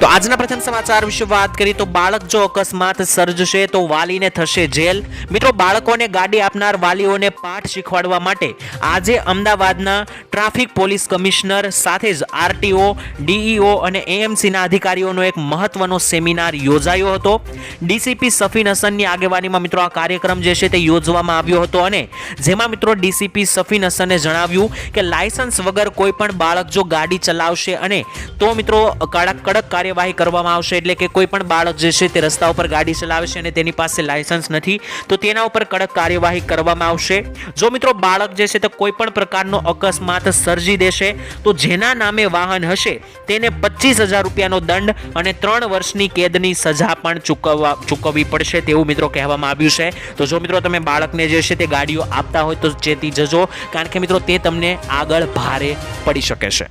તો આજના પ્રથમ સમાચાર વિશે વાત કરીએ તો બાળક જો અકસ્માત સર્જશે તો વાલીને થશે જેલ. મિત્રો, બાળકોને ગાડી આપનાર વાલીઓને પાઠ શીખવાડવા માટે આજે અમદાવાદના ટ્રાફિક પોલીસ કમિશનર સાથે જ આરટીઓ, ડીઈઓ અને એએમસીના અધિકારીઓનો એક મહત્વનો સેમિનાર યોજાયો હતો. ડીસીપી સફીન હસનની આગેવાનીમાં મિત્રો આ કાર્યક્રમ જે છે તે યોજવામાં આવ્યો હતો અને જેમાં મિત્રો ડીસીપી સફીન હસને જણાવ્યું કે લાયસન્સ વગર કોઈ પણ બાળક જો ગાડી ચલાવશે અને તો મિત્રો કડક કડક કાર્યવાહી કરવામાં આવશે એટલે કે કોઈ પણ બાળક જે છે તે રસ્તા ઉપર ગાડી ચલાવે છે અને તેની પાસે લાયસન્સ નથી, તો તેના ઉપર કડક કાર્યવાહી કરવામાં આવશે. જો મિત્રો બાળક જે છે તે કોઈ પણ પ્રકારનો અકસ્માત સર્જી દેશે, તો જેના નામે વાહન હશે તેને પચીસ હજાર રૂપિયાનો દંડ અને ત્રણ વર્ષની કેદની સજા પણ ચૂકવવા, ચૂકવવી પડશે તેવું મિત્રો કહેવામાં આવ્યું છે. તો જો મિત્રો તમે બાળકને જે છે તે ગાડીઓ આપતા હોય તો ચેતી જજો, કારણ કે મિત્રો તે તમને આગળ ભારે પડી શકે છે.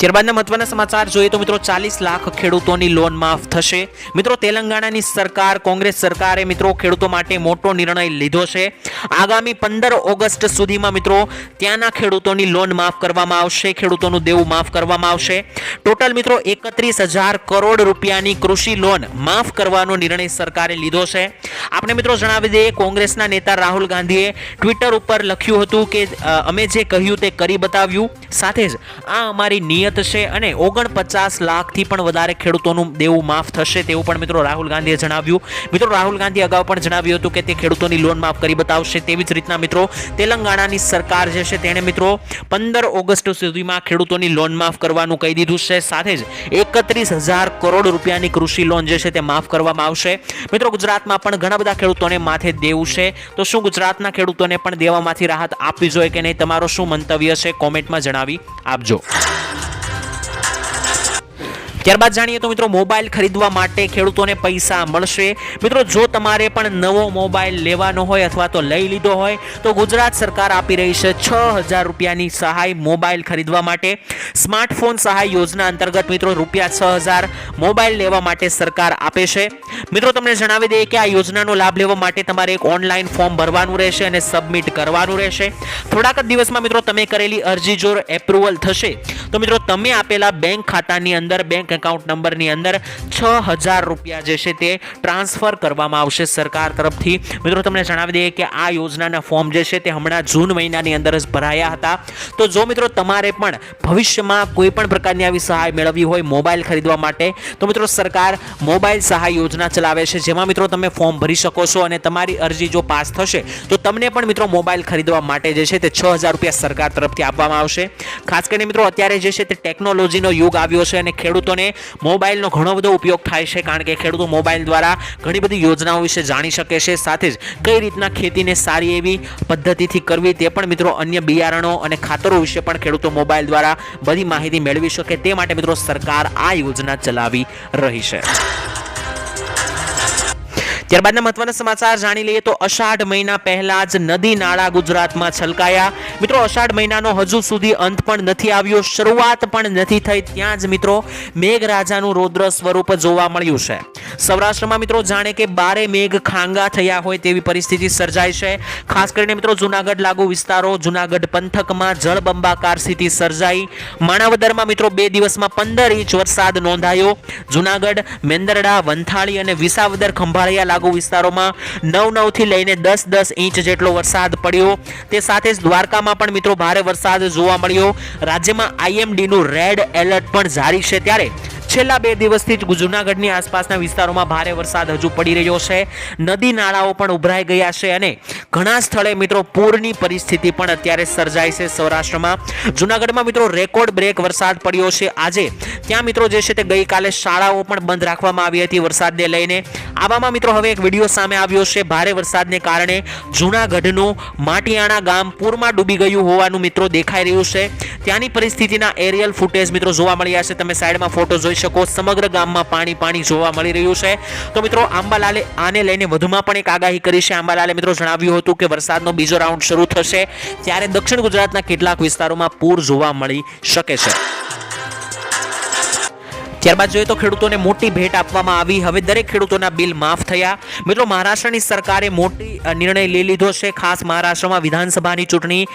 ત્યારબાદના મહત્વના સમાચાર જોઈએ તો મિત્રો ચાલીસ લાખ ખેડૂતોની લોન માફ થશે. મિત્રો તેલંગાણાની સરકાર, કોંગ્રેસ સરકારે મિત્રો ખેડૂતો માટે મોટો નિર્ણય લીધો છે. આગામી પંદર ઓગસ્ટ સુધીમાં મિત્રો ત્યાંના ખેડૂતોની લોન માફ કરવામાં આવશે, ખેડૂતોનું દેવું માફ કરવામાં આવશે. ટોટલ મિત્રો એકત્રીસ હજાર કરોડ રૂપિયાની કૃષિ લોન માફ કરવાનો નિર્ણય સરકારે લીધો છે. આપણે મિત્રો જણાવી દઈએ, કોંગ્રેસના નેતા રાહુલ ગાંધીએ ટ્વિટર ઉપર લખ્યું હતું કે અમે જે કહ્યું તે કરી બતાવ્યું. સાથે જ આ અમારી નિયત છે અને ઓગણપચાસ લાખથી પણ વધારે ખેડૂતોનું દેવું માફ થશે તેવું પણ મિત્રો રાહુલ ગાંધીએ જણાવ્યું. મિત્રો રાહુલ ગાંધી અગાઉ પણ જણાવ્યું હતું કે તે ખેડૂતોની લોન માફ કરી બતાવશે તેવી જ રીતના મિત્રો તેલંગાણાની સરકાર જે છે તેણે મિત્રો પંદર ઓગસ્ટ સુધીમાં ખેડૂતોની લોન માફ કરવાનું કહી દીધું છે. સાથે જ એકત્રીસ હજાર કરોડ રૂપિયાની કૃષિ લોન જે છે તે માફ કરવામાં આવશે. મિત્રો ગુજરાતમાં પણ ઘણા બધા ખેડૂતોને માથે દેવું છે. તો શું ગુજરાતના ખેડૂતોને પણ દેવામાંથી રાહત આપવી જોઈએ કે નહીં? તમારો શું મંતવ્ય છે? કોમેન્ટમાં જણાવી આપજો. ત્યારબાદ જાણીએ તો મિત્રો મોબાઈલ ખરીદવા માટે ખેડૂતોને પૈસા મળશે. મિત્રો, જો તમારે પણ નવો મોબાઈલ લેવાનો હોય અથવા તો લઈ લીધો હોય, તો ગુજરાત સરકાર આપી રહી છે છ હજાર રૂપિયાની સહાય મોબાઈલ ખરીદવા માટે. સ્માર્ટફોન સહાય યોજના અંતર્ગત મિત્રો રૂપિયા છ હજાર મોબાઈલ લેવા માટે સરકાર આપે છે. મિત્રો, તમને જણાવી દઈએ કે આ યોજનાનો લાભ લેવા માટે તમારે એક ઓનલાઈન ફોર્મ ભરવાનું રહેશે અને સબમિટ કરવાનું રહેશે. થોડાક જ દિવસમાં મિત્રો તમે કરેલી અરજી જો એપ્રુવલ થશે. તો મિત્રો, તમે આપેલા બેંક ખાતાની અંદર બેંક એકાઉન્ટ નંબરની અંદર છ હજાર રૂપિયા જે છે તે ટ્રાન્સફર કરવામાં આવશે સરકાર તરફથી. મિત્રો, તમને જણાવી દઈએ કે આ યોજનાના ફોર્મ જે છે તે હમણાં જૂન મહિનાની અંદર જ ભરાયા હતા. તો જો મિત્રો, તમારે પણ ભવિષ્યમાં કોઈ પણ પ્રકારની આવી સહાય મેળવવી હોય મોબાઈલ ખરીદવા માટે, તો મિત્રો, સરકાર મોબાઈલ સહાય યોજના ચલાવે છે. જેમાં મિત્રો, તમે ફોર્મ ભરી શકો છો અને તમારી અરજી જો પાસ થશે, તો તમને પણ મિત્રો મોબાઈલ ખરીદવા માટે જે છે તે છ હજાર રૂપિયા સરકાર તરફથી આપવામાં આવશે. ખાસ કરીને મિત્રો, અત્યારે જે છે તે ટેકનોલોજીનો યુગ આવ્યો છે અને ખેડૂતોને મોબાઈલનો ઘણો બધો ઉપયોગ થાય છે, કારણ કે ખેડૂતો મોબાઈલ દ્વારા ઘણી બધી યોજનાઓ વિશે જાણી શકે છે, સાથે જ કઈ રીતના ખેતીને સારી એવી પદ્ધતિથી કરવી તે પણ મિત્રો અન્ય બિયારણો અને ખાતરો વિશે પણ ખેડૂતો મોબાઈલ દ્વારા બધી માહિતી મેળવી શકે. તે માટે મિત્રો સરકાર આ યોજના ચલાવી રહી છે. ત્યારબાદના મહત્વના સમાચાર જાણી લઈએ તો અષાઢ મહિના પહેલા જ નદી નાળા ગુજરાતમાં છલકાયા. મિત્રો, અષાઢ મહિનાનો હજુ સુધી અંત પણ નથી આવ્યો, શરૂઆત પણ નથી થઈ, ત્યાં જ મિત્રો મેઘરાજાનું રૌદ્ર સ્વરૂપ જોવા મળ્યું છે. સૌરાષ્ટ્રમાં મિત્રો જાણે કે બારે મેઘ ખાંગા થયા હોય તેવી પરિસ્થિતિ સર્જાઈ છે. ખાસ કરીને મિત્રો જુનાગઢ લાગુ વિસ્તારો, જુનાગઢ પંથકમાં જળબંબાકાર સ્થિતિ સર્જાઈ. માણાવદરમાં મિત્રો બે દિવસમાં પંદર ઇંચ વરસાદ નોંધાયો. જુનાગઢ, મેંદરડા, વંથાળી અને વિસાવદર ખંભાળિયા લાગુ વિસ્તારોમાં નવ નવથી લઈને દસ દસ ઇંચ જેટલો વરસાદ પડ્યો. તે સાથે જ દ્વારકામાં પણ મિત્રો ભારે વરસાદ જોવા મળ્યો. રાજ્યમાં આઈએમડી નું રેડ એલર્ટ પણ જારી છે ત્યારે છેલ્લા બે દિવસથી જ જુનાગઢની આસપાસના વિસ્તારોમાં ભારે વરસાદ હજુ પડી રહ્યો છે. નદી નાળાઓ પણ ઉભરાઈ ગયા છે અને ઘણા સ્થળે મિત્રો પૂરની પરિસ્થિતિ પણ અત્યારે સર્જાય છે સૌરાષ્ટ્રમાં. જુનાગઢમાં મિત્રો રેકોર્ડ બ્રેક વરસાદ પડ્યો છે. આજે ત્યાં મિત્રો જે છે તે ગઈકાલે શાળાઓ પણ બંધ રાખવામાં આવી હતી વરસાદને લઈને. આવામાં મિત્રો હવે એક વીડિયો સામે આવ્યો છે. ભારે વરસાદને કારણે જુનાગઢનું માટિયાણા ગામ પૂરમાં ડૂબી ગયું હોવાનું મિત્રો દેખાઈ રહ્યું છે. ત્યાંની પરિસ્થિતિના એરિયલ ફૂટેજ મિત્રો જોવા મળ્યા છે. તમે સાઈડમાં ફોટો જોઈ શકો. સમગ્ર ગામમાં પાણી પાણી જોવા મળી રહ્યું છે. તો મિત્રો, આંબાલાલે આને લઈને વધુમાં પણ એક આગાહી કરી છે. આંબાલાલે મિત્રો જણાવ્યું હતું કે વરસાદનો બીજો રાઉન્ડ શરૂ થશે, ત્યારે દક્ષિણ ગુજરાતના કેટલાક વિસ્તારોમાં પૂર જોવા મળી શકે છે. ત્યારબાદ જોઈએ તો ખેડૂતોને મોટી ભેટ આપવામાં આવી. હવે દરેક ખેડૂતોના બિલ માફ થયા. મિત્રો, મહારાષ્ટ્રની સરકારે મોટી નિર્ણય લઈ લીધો છે. ખાસ મહારાષ્ટ્રમાં વિધાનસભાની ચૂંટણી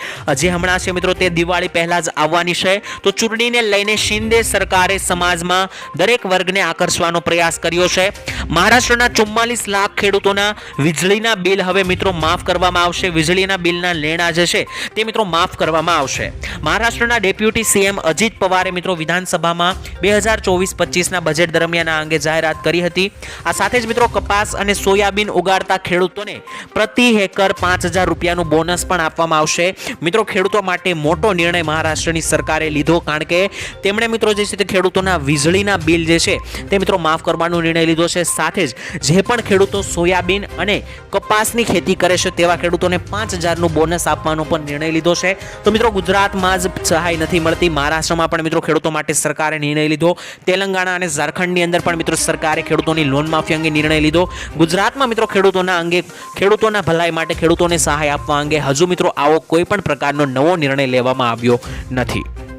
જે હમણાં છે મિત્રો, તે દિવાળી પહેલાં જ આવવાની છે. તો ચૂંટણીને લઈને શિંદે સરકારે સમાજમાં દરેક વર્ગને આકર્ષવાનો પ્રયાસ કર્યો છે. મહારાષ્ટ્રના ચુમ્માલીસ લાખ ખેડૂતોના વીજળીના બિલ હવે મિત્રો માફ કરવામાં આવશે. વીજળીના બિલના લેણા જે છે, તે મિત્રો માફ કરવામાં આવશે. મહારાષ્ટ્રના ડેપ્યુટી સીએમ અજીત પવારે મિત્રો વિધાનસભામાં બે હજાર ચોવીસ પચીસના બજેટ દરમિયાન આ અંગે જાહેરાત કરી હતી. આ સાથે જ મિત્રો કપાસ અને સોયાબીન ઉગાડતા ખેડૂતોને પ્રતિ હેકર પાંચ હજાર રૂપિયાનું બોનસ પણ આપવામાં આવશે. મિત્રો, ખેડૂતો માટે મોટો નિર્ણય મહારાષ્ટ્રની સરકારે લીધો કારણ કે તેમણે મિત્રો જે છે તે ખેડૂતોના વીજળીના બિલ જે છે તે મિત્રો માફ કરવાનો નિર્ણય લીધો છે. સાથે જ જે પણ ખેડૂતો સોયાબીન અને કપાસની ખેતી કરે છે તેવા ખેડૂતોને પાંચ હજારનું બોનસ આપવાનો પણ નિર્ણય લીધો છે. તો મિત્રો, ગુજરાતમાં જ સહાય નથી મળતી. મહારાષ્ટ્રમાં પણ મિત્રો ખેડૂતો માટે સરકારે નિર્ણય લીધો. તેલંગાણા અને ઝારખંડની અંદર પણ મિત્રો સરકારે ખેડૂતોની લોન માફી અંગે નિર્ણય લીધો. ગુજરાતમાં મિત્રો ખેડૂતોના અંગે, ખેડૂતોના ભલાઈ માટે ખેડૂતોને સહાય આપવા અંગે હજુ મિત્રો આવો કોઈ પણ પ્રકારનો નવો નિર્ણય લેવામાં આવ્યો નથી.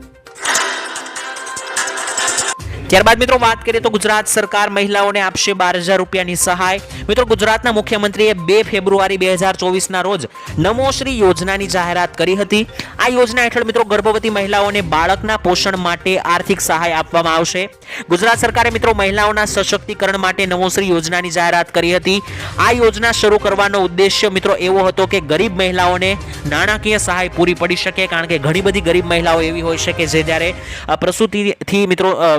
ત્યારબાદ મિત્રો વાત કરીએ તો ગુજરાત સરકાર મહિલાઓને આપશે બાર હજાર રૂપિયાની સહાય. મિત્રો ગુજરાતના મુખ્યમંત્રીએ બે ફેબ્રુઆરી બે હજાર ચોવીસના રોજ નમોશ્રી યોજનાની જાહેરાત કરી હતી. આ યોજના હેઠળ મિત્રો ગર્ભવતી મહિલાઓને બાળકના પોષણ માટે આર્થિક સહાય આપવામાં આવશે. ગુજરાત સરકારે મિત્રો મહિલાઓના સશક્તિકરણ માટે નમોશ્રી યોજનાની જાહેરાત કરી હતી. આ યોજના શરૂ કરવાનો ઉદ્દેશ્ય મિત્રો એવો હતો કે ગરીબ મહિલાઓને નાણાકીય સહાય પૂરી પડી શકે કારણ કે ઘણી બધી ગરીબ મહિલાઓ એવી હોય છે કે જે જ્યારે પ્રસૂતિથી મિત્રો અ,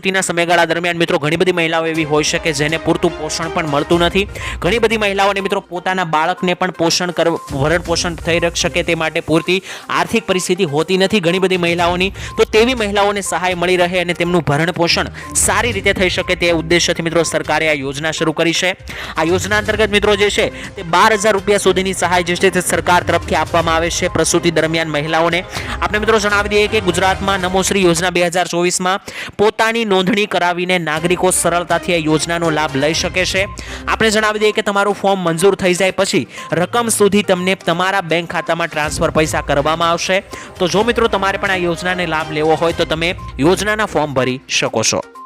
પ્રસૂતિના સમયગાળા દરમિયાન મિત્રો ઘણી બધી મહિલાઓ એવી હોય છે જેને પૂરતું પોષણ પણ મળતું નથી. ઘણી બધી મહિલાઓને મિત્રો પોતાના બાળકને પણ પોષણ કર, ભરણ પોષણ થઈ શકે તે માટે પૂરતી આર્થિક પરિસ્થિતિ હોતી નથી ઘણી બધી મહિલાઓની. તો તેવી મહિલાઓને સહાય મળી રહે અને તેમનું ભરણ પોષણ સારી રીતે થઈ શકે તે ઉદ્દેશ્યથી મિત્રો સરકારે આ યોજના શરૂ કરી છે. આ યોજના અંતર્ગત મિત્રો જે છે તે બાર હજાર રૂપિયા સુધીની સહાય જે છે તે સરકાર તરફથી આપવામાં આવે છે પ્રસૂતિ દરમિયાન મહિલાઓને. આપણે મિત્રો જણાવી દઈએ કે ગુજરાતમાં નમોશ્રી યોજના બે હજાર ચોવીસમાં પોતાની નોંધણી કરાવીને નાગરિકો સરળતાથી આ યોજનાનો લાભ લઈ શકે છે. આપણે જણાવી દઈએ કે તમારું ફોર્મ મંજૂર થઈ જાય પછી રકમ સુધી તમને તમારા બેંક ખાતામાં ટ્રાન્સફર પૈસા કરવામાં આવશે. તો જો મિત્રો તમારે પણ આ યોજનાને લાભ લેવો હોય તો તમે યોજનાના ફોર્મ ભરી શકો છો.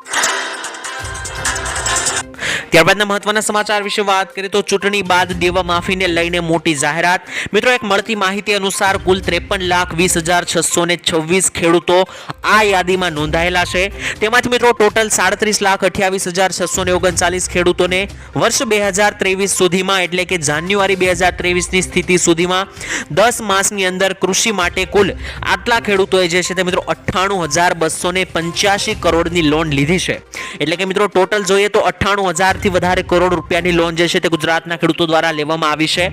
ત્યારબાદના મહત્વના સમાચાર વિશે વાત કરીએ તો ચૂંટણી બાદ દેવા માફીને લઈને મોટી જાહેરાત. મિત્રો, એક મળતી માહિતી અનુસાર કુલ ત્રેપન લાખ વીસ હજાર છસો ને છવ્વીસ ખેડૂતો આ યાદીમાં નોંધાયેલા છે. તેમાંથી મિત્રો, ટોટલ સાડત્રીસ લાખ અઠ્યાવીસ હજાર છસો ને ઓગણચાલીસ ખેડૂતોને વર્ષ બે હજાર ત્રેવીસ સુધીમાં, એટલે કે જાન્યુઆરી બે હજાર ત્રેવીસની સ્થિતિ સુધીમાં, દસ માસની અંદર કૃષિ માટે કુલ આટલા ખેડૂતોએ જે છે તે મિત્રો, અઠ્ઠાણું હજાર બસો ને પંચ્યાસી કરોડની લોન લીધી છે. એટલે કે મિત્રો, ટોટલ જોઈએ તો અઠ્ઠાણું હજારથી વધારે કરોડ રૂપિયાની લોન જે છે તે ગુજરાતના ખેડૂતો દ્વારા લેવામાં આવી છે.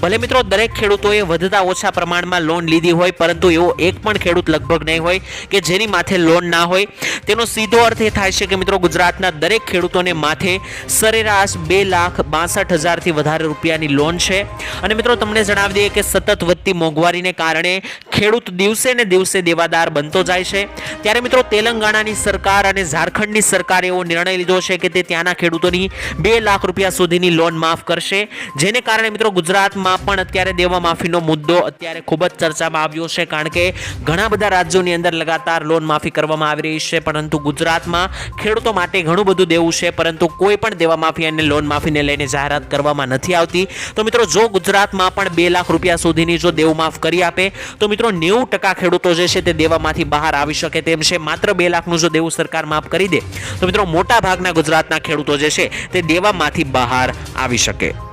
ભલે મિત્રો, દરેક ખેડૂતોએ વધતા ઓછા પ્રમાણમાં લોન લીધી હોય, પરંતુ એવો એક પણ ખેડૂત લગભગ નહીં હોય કે જેની માથે લોન ના હોય. તેનો સીધો અર્થ એ થાય છે કે મિત્રો, ગુજરાતના દરેક ખેડૂતોને માથે સરેરાશ બે લાખ બાસઠ હજારથી વધારે રૂપિયાની લોન છે. અને મિત્રો, તમને જણાવી દઈએ કે સતત વધતી મોંઘવારીને કારણે ખેડૂત દિવસે ને દિવસે દેવાદાર બનતો જાય છે. ત્યારે મિત્રો તેલંગાણાની સરકાર અને ઝારખંડની સરકારે એવો નિર્ણય લીધો છે કે તે ત્યાંના ખેડૂતોની બે લાખ રૂપિયા સુધીની લોન માફ કરશે. જેને કારણે મિત્રો ગુજરાતમાં પણ અત્યારે દેવા માફીનો મુદ્દો અત્યારે ખૂબ જ ચર્ચામાં આવ્યો છે. કારણ કે ઘણા બધા રાજ્યોની અંદર લગાતાર લોન માફી કરવામાં આવી રહી છે. પરંતુ ગુજરાતમાં ખેડૂતો માટે ઘણું બધું દેવું છે. પરંતુ કોઈ પણ દેવા માફી અને લોન માફીને લઈને જાહેરાત કરવામાં નથી આવતી. તો મિત્રો, જો ગુજરાતમાં પણ બે લાખ રૂપિયા સુધીની જો દેવું માફ કરી આપે, તો મિત્રો નેવું ટકા ખેડૂતો જે છે તે દેવામાંથી બહાર આવી શકે તેમ છે. માત્ર બે લાખનું જો દેવું સરકાર માફ કરી દે, તો મિત્રો મોટા ભાગના ગુજરાતના ખેડૂતો જે છે તે દેવામાંથી બહાર આવી શકે.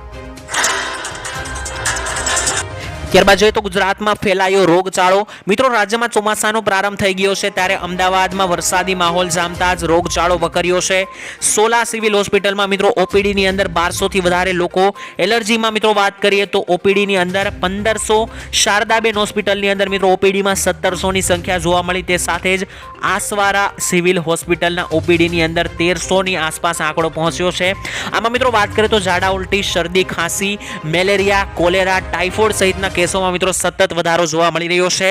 ત્યારબાદ જોઈએ તો ગુજરાતમાં ફેલાયો રોગચાળો. મિત્રો, રાજ્યમાં ચોમાસાનો પ્રારંભ થઈ ગયો છે ત્યારે અમદાવાદમાં વરસાદી માહોલ જામતા જ રોગચાળો વકર્યો છે. સોલા સિવિલ હોસ્પિટલમાં મિત્રો, ઓપીડીની અંદર બારસોથી વધારે લોકો. એલર્જીમાં મિત્રો, વાત કરીએ તો ઓપીડીની અંદર પંદરસો, શારદાબેન હોસ્પિટલની અંદર મિત્રો, ઓપીડીમાં સત્તરસોની સંખ્યા જોવા મળી. તે સાથે જ આસવારા સિવિલ હોસ્પિટલના ઓપીડીની અંદર તેરસોની આસપાસ આંકડો પહોંચ્યો છે. આમાં મિત્રો, વાત કરીએ તો ઝાડા, ઉલટી, શરદી, ખાંસી, મેલેરિયા, કોલેરા ટાઇફોઇડ સહિતના કેસોમાં મિત્રો સતત વધારો જોવા મળી રહ્યો છે.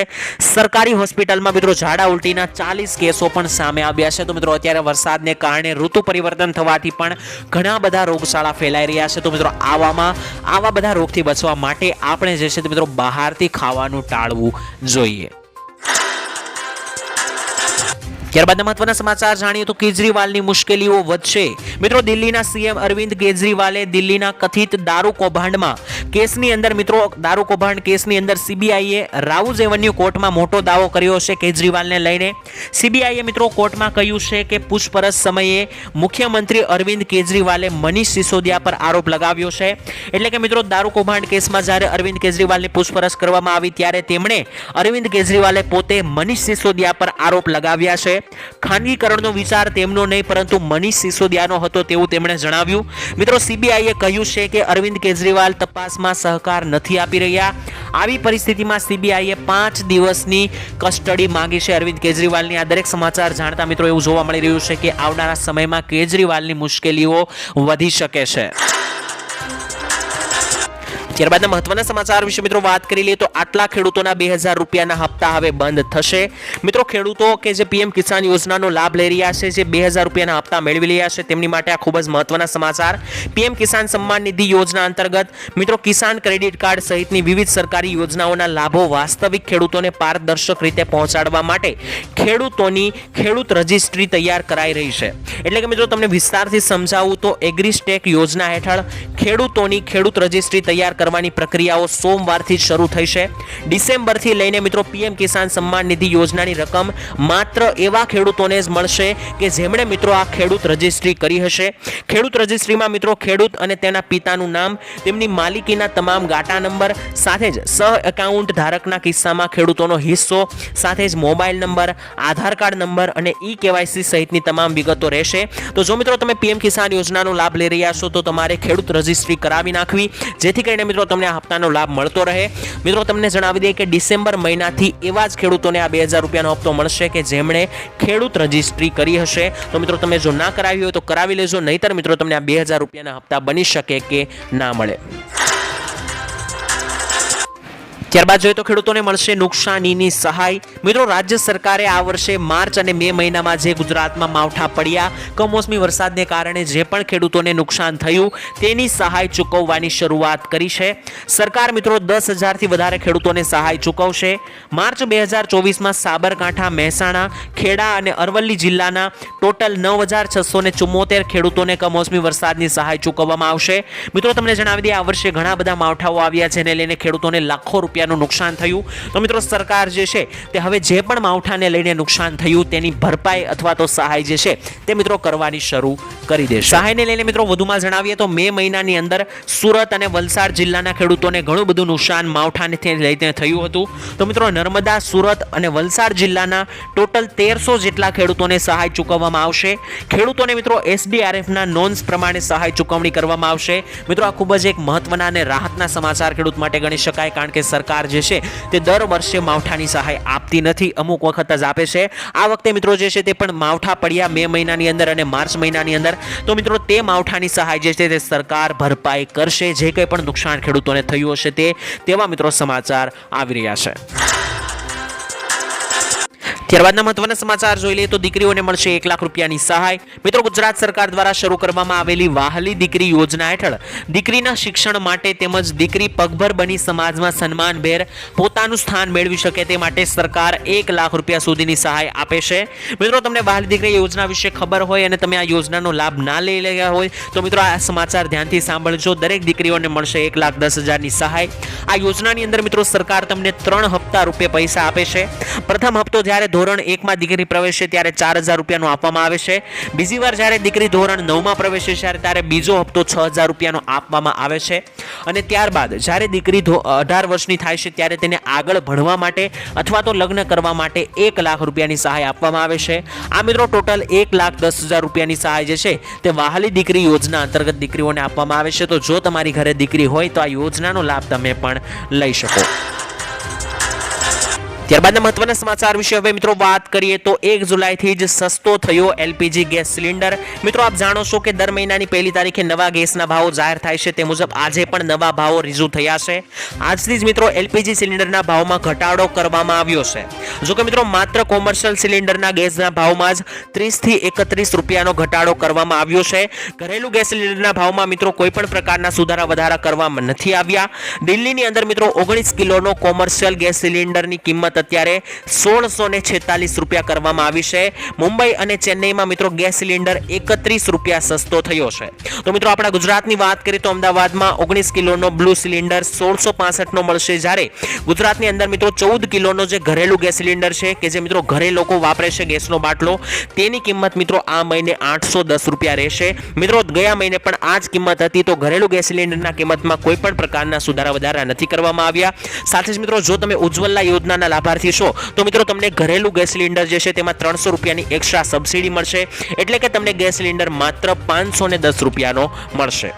સરકારી હોસ્પિટલમાં મિત્રો ઝાડા ઉલટીના ચાલીસ કેસો પણ સામે આવ્યા છે. તો મિત્રો અત્યારે વરસાદને કારણે ઋતુ પરિવર્તન થવાથી પણ ઘણા બધા રોગશાળા ફેલાઈ રહ્યા છે. તો મિત્રો આવામાં, આવા બધા રોગથી બચવા માટે આપણે જે છે તે મિત્રો બહારથી ખાવાનું ટાળવું જોઈએ. ત્યારબાદ મહત્વના સમાચાર જાણીએ તો કેજરીવાલની મુશ્કેલીઓ વધશે. મિત્રો, દિલ્હીના સીએમ અરવિંદ કેજરીવાલે દિલ્હીના કથિત દારૂ કૌભાંડમાં કેસની અંદર, મિત્રો, દારૂ કૌભાંડ કેસની અંદર સીબીઆઈએ રાઉઝ એવન્યુ કોર્ટમાં મોટો દાવો કર્યો છે કેજરીવાલને લઈને. સીબીઆઈએ, મિત્રો, કોર્ટમાં કહ્યું છે કે પૂછપરછ સમયે મુખ્યમંત્રી અરવિંદ કેજરીવાલે મનીષ સિસોદિયા પર આરોપ લગાવ્યો છે. એટલે કે, મિત્રો, દારૂ કૌભાંડ કેસમાં જ્યારે અરવિંદ કેજરીવાલની પૂછપરછ કરવામાં આવી, ત્યારે તેમણે અરવિંદ કેજરીવાલે પોતે મનીષ સિસોદિયા પર આરોપ લગાવ્યા છે. ખાનગીકરણનો વિચાર તેમનો નહીં, પરંતુ મનીષ સિસોદિયાનો હતો તેવું તેમણે જણાવ્યું. મિત્રો, સીબીઆઈએ કહ્યું છે કે અરવિંદ કેજરીવાલ તપાસમાં સહકાર નથી આપી રહ્યા. આવી પરિસ્થિતિમાં સીબીઆઈએ પાંચ દિવસની કસ્ટડી માંગી છે અરવિંદ કેજરીવાલની. આ દરેક સમાચાર જાણતા મિત્રો એવું જોવા મળી રહ્યું છે કે આવનારા સમયમાં કેજરીવાલની મુશ્કેલીઓ વધી શકે છે. ત્યારબાદના મહત્વના સમાચાર વિશે મિત્રો વાત કરી લઈએ તો આટલા ખેડૂતોના બે હજાર રૂપિયાના હપ્તા હવે બંધ થશે. મિત્રો, ખેડૂતો કે જે પીએમ કિસાન યોજનાનો લાભ લઈ રહ્યા છે, જે બે હજાર રૂપિયાના હપ્તા મેળવી રહ્યા છે, તેમની માટે આ ખૂબ જ મહત્વના સમાચાર. પીએમ કિસાન સન્માન નિધિ યોજના અંતર્ગત મિત્રો, કિસાન ક્રેડિટ કાર્ડ સહિતની વિવિધ સરકારી યોજનાઓના લાભો વાસ્તવિક ખેડૂતોને પારદર્શક રીતે પહોંચાડવા માટે ખેડૂતોની ખેડૂત રજિસ્ટ્રી તૈયાર કરાઈ રહી છે. એટલે કે મિત્રો, તમને વિસ્તારથી સમજાવું તો એગ્રીસ્ટેક યોજના હેઠળ ખેડૂતોની ખેડૂત રજિસ્ટ્રી તૈયાર કરવાની પ્રક્રિયાઓ સોમવારથી શરૂ થઈ છે. ડિસેમ્બરથી લઈને મિત્રો પીએમ કિસાન સન્માન નિધિ યોજનાની રકમ માત્ર એવા ખેડૂતોને જ મળશે કે જેમણે મિત્રો આ ખેડૂત રજિસ્ટ્રી કરી હશે. ખેડૂત રજિસ્ટ્રીમાં મિત્રો ખેડૂત અને તેના પિતાનું નામ, તેમની માલિકીના તમામ ગાટા નંબર, સાથે જ સહ એકાઉન્ટ ધારકના કિસ્સામાં ખેડૂતોનો હિસ્સો, સાથે જ mobile number, Aadhaar card number અને ઈ કેવાયસી સહિતની તમામ વિગતો રહેશે. તો જો મિત્રો તમે પીએમ કિસાન યોજનાનો લાભ લઈ રહ્યા છો, તો તમારે ખેડૂત રજિસ્ટ્રી કરાવી નાખવી. જેથી કરીને તમને આ હપ્તાનો લાભ મળતો રહે. મિત્રો, તમને જણાવી દઈએ કે ડિસેમ્બર મહિનાથી એવા જ ખેડૂતોને આ બે હજાર રૂપિયાનો હપ્તો મળશે કે જેમણે ખેડૂત રજિસ્ટ્રી કરી હશે. તો મિત્રો, તમે જો ના કરાવી હોય તો કરાવી લેજો. નહીતર મિત્રો, તમને આ બે હજાર રૂપિયાના હપ્તા બની શકે કે ના મળે. ત્યારબાદ જોઈએ તો ખેડૂતોને મળશે નુકસાનીની સહાય. મિત્રો, રાજ્ય સરકારે આ વર્ષે માર્ચ અને મે મહિનામાં જે ગુજરાતમાં માવઠા પડ્યા, કમોસમી વરસાદને કારણે જે પણ ખેડૂતોને નુકસાન થયું, તેની સહાય ચૂકવવાની શરૂઆત કરી છે. સરકાર, મિત્રો, દસ હજારથી વધારે ખેડૂતોને સહાય ચૂકવશે. માર્ચ બે હજાર ચોવીસમાં સાબરકાંઠા, મહેસાણા, ખેડા અને અરવલ્લી જિલ્લાના ટોટલ નવ હજાર છસો ને ચુમ્મોતેર ખેડૂતોને કમોસમી વરસાદની સહાય ચૂકવવામાં આવશે. મિત્રો, તમને જણાવી દઈએ, આ વર્ષે ઘણા બધા માવઠાઓ આવ્યા જેને લઈને ખેડૂતોને લાખો રૂપિયાનું નુકસાન થયું. તો મિત્રો સરકાર જે છે તે હવે જે પણ માવઠાને લઈને નુકસાન થયું તેની ભરપાઈ અથવા તો સહાય જે છે તે મિત્રો કરવાની શરૂ કરી દેશે. સહાયને લઈને મિત્રો વધુમાં જણાવીએ તો મે મહિનાની અંદર સુરત અને વલસાડ જિલ્લાના ખેડૂતોને ઘણું બધું નુકસાન માવઠાને લઈને થયું હતું. તો મિત્રો નર્મદા, સુરત અને વલસાડ જિલ્લાના ટોટલ તેરસો જેટલા ખેડૂતોને સહાય ચૂકવવામાં આવશે. ખેડૂતોને મિત્રો એસડીઆરએફના નોન્સ પ્રમાણે સહાય ચૂકવણી કરવામાં આવશે. મિત્રો આ ખૂબ જ એક મહત્વના અને રાહતના સમાચાર ખેડૂત માટે ગણી શકાય, કારણ કે સરકાર જે છે તે દર વર્ષે માવઠાની સહાય આપતી નથી. અમુક વખત જ આપે છે. આ વખતે મિત્રો જે છે તે પણ માવઠા પડ્યા મે મહિનાની અંદર અને માર્ચ મહિનાની અંદર. તો મિત્રો તે માવઠાની સહાય જે છે તે સરકાર ભરપાઈ કરશે. જે કંઈ પણ નુકસાન ખેડૂતોને થયું હશે તે તેવા મિત્રો સમાચાર આવી રહ્યા છે. ત્યારબાદના મહત્વના સમાચાર જોઈ લઈએ તો દીકરીઓને મળશે એક લાખ રૂપિયાની સહાય. મિત્રો, ગુજરાત સરકાર દ્વારા શરૂ કરવામાં આવેલી વાહલી દીકરી યોજના હેઠળ દીકરીના શિક્ષણ માટે તેમજ દીકરી પગભર બની સમાજમાં સન્માનભેર પોતાનું સ્થાન મેળવી શકે તે માટે સરકાર એક લાખ રૂપિયા સુધીની સહાય આપે છે. મિત્રો, તમને વાહલી દીકરી યોજના વિશે ખબર હોય અને તમે આ યોજનાનો લાભ ના લઈ રહ્યા હોય, તો મિત્રો, આ સમાચાર ધ્યાનથી સાંભળજો. દરેક દીકરીઓને મળશે એક લાખ દસ હજારની સહાય. આ યોજનાની અંદર મિત્રો, સરકાર તમને ત્રણ હપ્તા રૂપે પૈસા આપે છે. પ્રથમ હપ્તો જ્યારે ધોરણ એકમાં દીકરી પ્રવેશે ત્યારે ચાર હજાર રૂપિયાનો આપવામાં આવે છે. બીજી વાર જ્યારે દીકરી ધોરણ નવમાં પ્રવેશે ત્યારે ત્યારે બીજો હપ્તો છ હજાર રૂપિયાનો આપવામાં આવે છે. અને ત્યારબાદ જ્યારે દીકરી અઢાર વર્ષની થાય છે ત્યારે તેને આગળ ભણવા માટે અથવા તો લગ્ન કરવા માટે એક લાખ રૂપિયાની સહાય આપવામાં આવે છે. આ મિત્રો ટોટલ એક લાખ દસ હજાર રૂપિયાની સહાય જે છે તે વહાલી દીકરી યોજના અંતર્ગત દીકરીઓને આપવામાં આવે છે. તો જો તમારી ઘરે દીકરી હોય તો આ યોજનાનો લાભ તમે પણ લઈ શકો. ત્યારબાદના મહત્વના સમાચાર વિશે હવે મિત્રો વાત કરીએ તો એક જુલાઈથી જ સસ્તો થયો એલપીજી ગેસ સિલિન્ડર. મિત્રો આપ જાણો છો કે દર મહિનાની પહેલી તારીખે નવા ગેસના ભાવો જાહેર થાય છે, તે મુજબ આજે પણ નવા ભાવો રીઝુ થયા છે. આજથી જ મિત્રો એલપીજી સિલિન્ડરના ભાવમાં ઘટાડો કરવામાં આવ્યો છે. જો કે મિત્રો માત્ર કોમર્શિયલ સિલિન્ડરના ગેસના ભાવમાં જ ત્રીસથી એકત્રીસ રૂપિયાનો ઘટાડો કરવામાં આવ્યો છે. ઘરેલું ગેસ સિલિન્ડરના ભાવમાં મિત્રો કોઈ પણ પ્રકારના સુધારા વધારા કરવામાં નથી આવ્યા. દિલ્હીની અંદર મિત્રો ઓગણીસ કિલોનો કોમર્શિયલ ગેસ સિલિન્ડરની કિંમત કિંમત અત્યારે સોળસો ને છેતાલીસ રૂપિયા કરવામાં આવી છે. મુંબઈ અને ચેન્નઈમાં મિત્રો ગેસ સિલિન્ડર એકત્રીસ રૂપિયા સસ્તો થયો છે. તો મિત્રો આપણા ગુજરાતની વાત કરીએ તો અમદાવાદમાં ઓગણીસ કિલોનો બ્લુ સિલિન્ડર સોળસો પાસઠનો મળશે. જ્યારે ગુજરાતની અંદર મિત્રો ચૌદ કિલોનો જે ઘરેલું ગેસ સિલિન્ડર છે કે જે મિત્રો ઘરે લોકો વાપરે છે ગેસનો બાટલો, તેની કિંમત મિત્રો આ મહિને આઠસો દસ રૂપિયા રહેશે. મિત્રો ગયા મહિને પણ આ જ કિંમત હતી, તો ઘરેલું ગેસ સિલિન્ડરના કિંમતમાં કોઈ પણ પ્રકારના સુધારા વધારા નથી કરવામાં આવ્યા. સાથે જ મિત્રો જો તમે ઉજ્જવલા યોજનાના લાભાર્થી છો. તો મિત્રો, તમને ઘરેલું ગેસ સિલિન્ડર જે છે તેમાં ત્રણસો રૂપિયાની એક્સ્ટ્રા સબસિડી મળશે. એટલે કે તમને ગેસ સિલિન્ડર માત્ર પાંચસો ને દસ રૂપિયાનો મળશે.